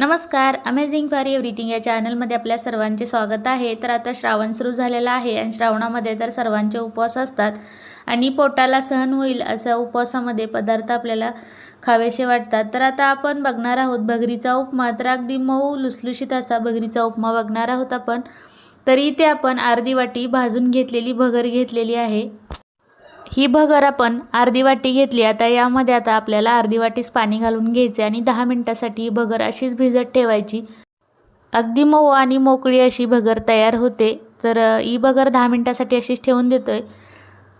नमस्कार amazing for everything या चॅनलमध्ये आपल्या सर्वांचे स्वागत आहे. तर आता श्रावण सुरू झालेला आहे आणि श्रावणामध्ये तर सर्वांचे उपवास असतात आणि पोटाला सहन होईल असा उपवासामध्ये पदार्थ आपल्याला खावेसे वाटतात. तर आता आपण बघणार आहोत भगरीचा उपमा. तर अगदी मऊ लुसलुशीत असा भगरीचा उपमा बघणार आहोत आपण. तरी इथे आपण अर्धी वाटी भाजून घेतलेली भगर घेतलेली आहे. ही भगर आपण अर्धी वाटी घेतली. आता यामध्ये आता आपल्याला अर्धी वाटीच पाणी घालून घ्यायचे आणि दहा मिनटासाठी ही भगर अशीच भिजत ठेवायची. अगदी मऊ आणि मोकळी अशी भगर तयार होते. तर ही भगर दहा मिनटासाठी अशीच ठेवून देतोय.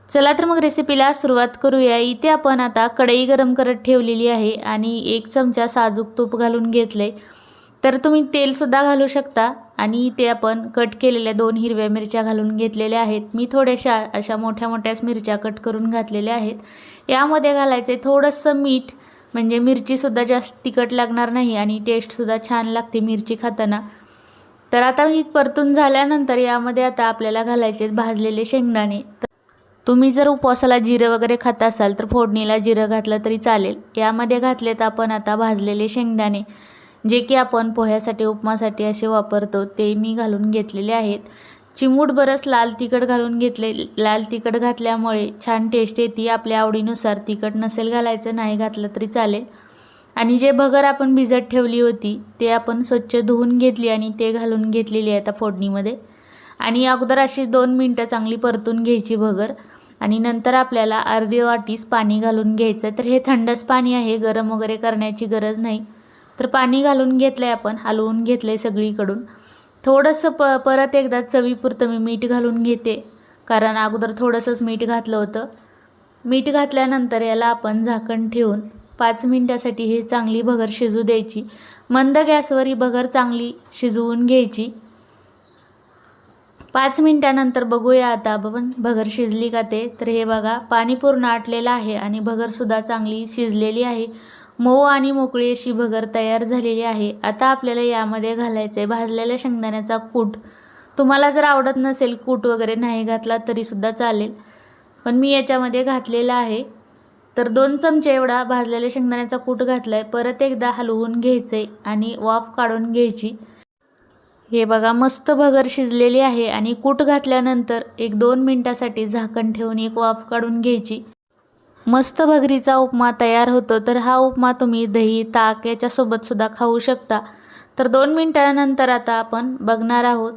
चला तर मग रेसिपीला सुरुवात करूया. इथे आपण आता कढई गरम करत ठेवलेली आहे आणि एक चमचा साजूक तूप घालून घेतलं आहे तर तुम्ही तेलसुद्धा घालू शकता आणि इथे आपण कट केलेल्या दोन हिरव्या मिरच्या घालून घेतलेल्या आहेत. मी थोड्याशा अशा मोठ्या मोठ्याच मिरच्या कट करून घातलेल्या आहेत. यामध्ये घालायचे थोडंसं मीठ म्हणजे मिरचीसुद्धा जास्त तिखट लागणार नाही आणि टेस्टसुद्धा छान लागते मिरची खाताना. तर आता ही परतून झाल्यानंतर यामध्ये आता आपल्याला घालायचे भाजलेले शेंगदाणे. तुम्ही जर उपवासाला जिरं वगैरे खात असाल तर फोडणीला जिरं घातलं तरी चालेल. यामध्ये घातलेत आपण आता भाजलेले शेंगदाणे. जे की आपण पोह्यासाठी उपमासाठी असे वापरतो ते मी घालून घेतलेले आहेत. चिमूट बरंच लाल तिखट घालून घेतले लाल तिखट घातल्यामुळे छान टेस्ट येते. आपल्या आवडीनुसार तिखट नसेल घालायचं नाही घातलं तरी चालेल. आणि जे भगर आपण भिजत ठेवली होती ते आपण स्वच्छ धुवून घेतली आणि ते घालून घेतलेली आहे आता फोडणीमध्ये. आणि अगोदर अशी दोन मिनटं चांगली परतून घ्यायची भगर. आणि नंतर आपल्याला अर्धी वाटीस पाणी घालून घ्यायचं तर हे थंडच पाणी आहे गरम वगैरे करण्याची गरज नाही. तर पाणी घालून घेतलं आहे आपण हलवून घेतलं आहे सगळीकडून. थोडंसं प परत एकदा चवीपुरतं मी मीठ घालून घेते. कारण अगोदर थोडंसंच मीठ घातलं होतं. मीठ घातल्यानंतर याला आपण झाकण ठेवून पाच मिनटासाठी ही चांगली भगर शिजू द्यायची. मंद गॅसवर ही भगर चांगली शिजवून घ्यायची. पाच मिनटानंतर बघूया आता आपण भगर शिजली का ते. तर हे बघा पाणी पूर्ण आटलेलं आहे आणि भगरसुद्धा चांगली शिजलेली आहे. मऊ आणि मोकळी अशी भगर तयार झालेली आहे. आता आपल्याला यामध्ये घालायचं आहे भाजलेल्या शेंगदाण्याचा कूट. तुम्हाला जर आवडत नसेल कूट वगैरे नाही घातला तरीसुद्धा चालेल. पण मी याच्यामध्ये घातलेला आहे. तर दोन चमचे एवढा भाजलेल्या शेंगदाण्याचा कूट घातला आहे परत एकदा हलवून घ्यायचं आहे आणि वाफ काढून घ्यायची. हे बघा मस्त भगर शिजलेली आहे आणि कूट घातल्यानंतर एक दोन मिनटासाठी झाकण ठेवून एक वाफ काढून घ्यायची. मस्त भगरीचा उपमा तयार होतो तर हा उपमा तुम्ही दही ताक याच्यासोबत सुद्धा खाऊ शकता. तर दोन मिनटानंतर आता आपण बघणार आहोत.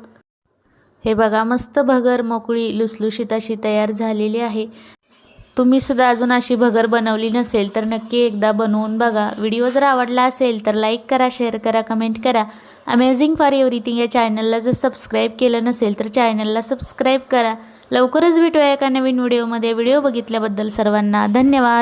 हे बघा मस्त भगर मोकळी लुसलुशीत अशी तयार झालेली आहे. तुम्ही सुद्धा अजून अशी भगर बनवली नसेल तर नक्की एकदा बनवून बघा. व्हिडिओ जर आवडला असेल तर लाईक करा शेअर करा कमेंट करा. अमेझिंग फॉर एव्हरीथिंग या चॅनलला जर सबस्क्राईब केलं नसेल तर चॅनलला सबस्क्राईब करा. लवकरच भेटूया एका नवीन व्हिडिओमध्ये. व्हिडिओ बघितल्याबद्दल सर्वांना धन्यवाद.